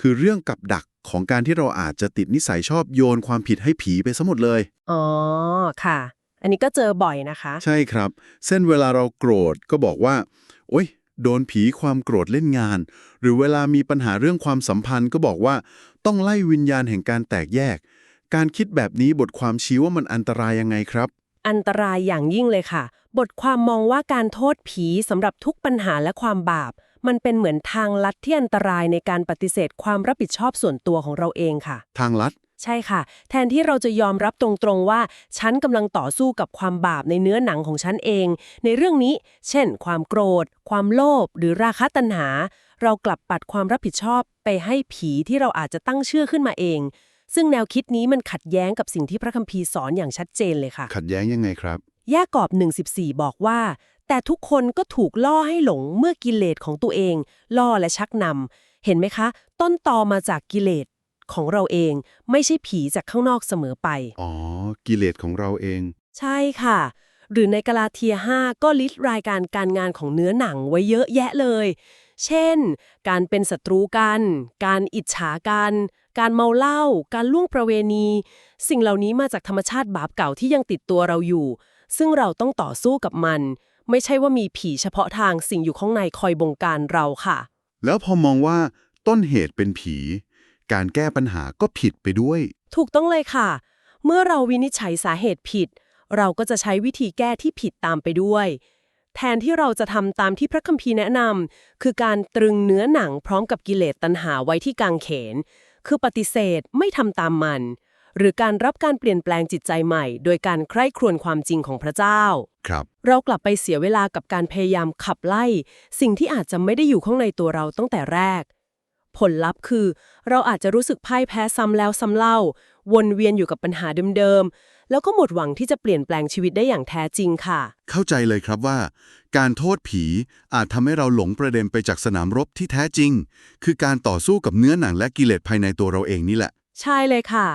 คือเรื่องกับดักของการที่เราอาจจะติดนิสัยชอบโยนความผิดให้ผีไปซะหมดเลย อ๋อ ค่ะ อันนี้ก็เจอบ่อยนะคะ ใช่ครับ เส้นเวลาเราโกรธก็บอกว่า โอ๊ย โดนผีความโกรธเล่นงาน หรือเวลามีปัญหาเรื่องความสัมพันธ์ก็บอกว่า ต้องไล่วิญญาณแห่งการแตกแยก การคิดแบบนี้บทความชี้ว่ามันอันตรายยังไงครับ อันตรายอย่างยิ่งเลยค่ะ บทความมองว่าการโทษผีสำหรับทุกปัญหาและความบาป มันเป็นเหมือนทางลัดที่อันตรายในการปฏิเสธความรับผิดชอบส่วนตัวของเราเองค่ะ ทางลัด ใช่ค่ะ แทนที่เราจะยอมรับตรงๆว่า ฉันกำลังต่อสู้กับความบาปในเนื้อหนังของฉันเอง ในเรื่องนี้ เช่น ความโกรธ ความโลภหรือราคะตัณหา เรากลับปัดความรับผิดชอบไปให้ผีที่เราอาจจะตั้งเชื่อขึ้นมาเอง ซึ่งแนวคิดนี้มันขัดแย้งกับสิ่งที่พระคัมภีร์สอนอย่างชัดเจนเลยค่ะ ขัดแย้งยังไงครับย่ากอบ 114 บอกว่า แต่ทุกคนก็ถูกล่อให้หลงเมื่อกิเลสของตัวเอง ล่อและชักนำเห็นไหมคะ ต้นตอมาจากกิเลสของเราเอง ไม่ใช่ผีจากข้างนอกเสมอไป อ๋อ กิเลสของเราเอง ใช่ค่ะ หรือในกาลาเทีย 5 ก็ลิสต์รายการการงานของเนื้อหนังไว้เยอะแยะเลย เช่น การเป็นศัตรูกัน การอิจฉากัน การเมาเหล้า การล่วงประเวณี สิ่งเหล่านี้มาจากธรรมชาติบาปเก่าที่ยังติดตัวเราอยู่ ซึ่งเราต้องต่อสู้กับมัน ไม่ใช่ว่ามีผีเฉพาะทางสิ่งอยู่ข้างในคอยบงการเราค่ะ แล้วพอมองว่าต้นเหตุเป็นผี การแก้ปัญหาก็ผิดไปด้วย ถูกต้องเลยค่ะ เมื่อเราวินิจฉัยสาเหตุผิด เราก็จะใช้วิธีแก้ที่ผิดตามไปด้วย แทนที่เราจะทำตามที่พระคัมภีร์แนะนำคือการตรึงเนื้อหนังพร้อมกับกิเลสตัณหาไว้ที่กางเขน คือปฏิเสธไม่ทำตามมัน หรือการรับการเปลี่ยนแปลงจิตใจใหม่ โดยการใคร่ครวญความจริงของพระเจ้า ครับ เรากลับไปเสียเวลากับการพยายามขับไล่ สิ่งที่อาจจะไม่ได้อยู่ข้างในตัวเราตั้งแต่แรก ผลลัพธ์คือ เราอาจจะรู้สึกพ่ายแพ้ซ้ำแล้วซ้ำเล่า วนเวียนอยู่กับปัญหาเดิมๆ แล้วก็หมดหวังที่จะเปลี่ยนแปลงชีวิตได้อย่างแท้จริงค่ะ เข้าใจเลยครับว่า การโทษผีอาจทำให้เราหลงประเด็นไปจากสนามรบที่แท้จริง คือการต่อสู้กับเนื้อหนังและกิเลสภายในตัวเราเองนี่แหละ ใช่เลยค่ะ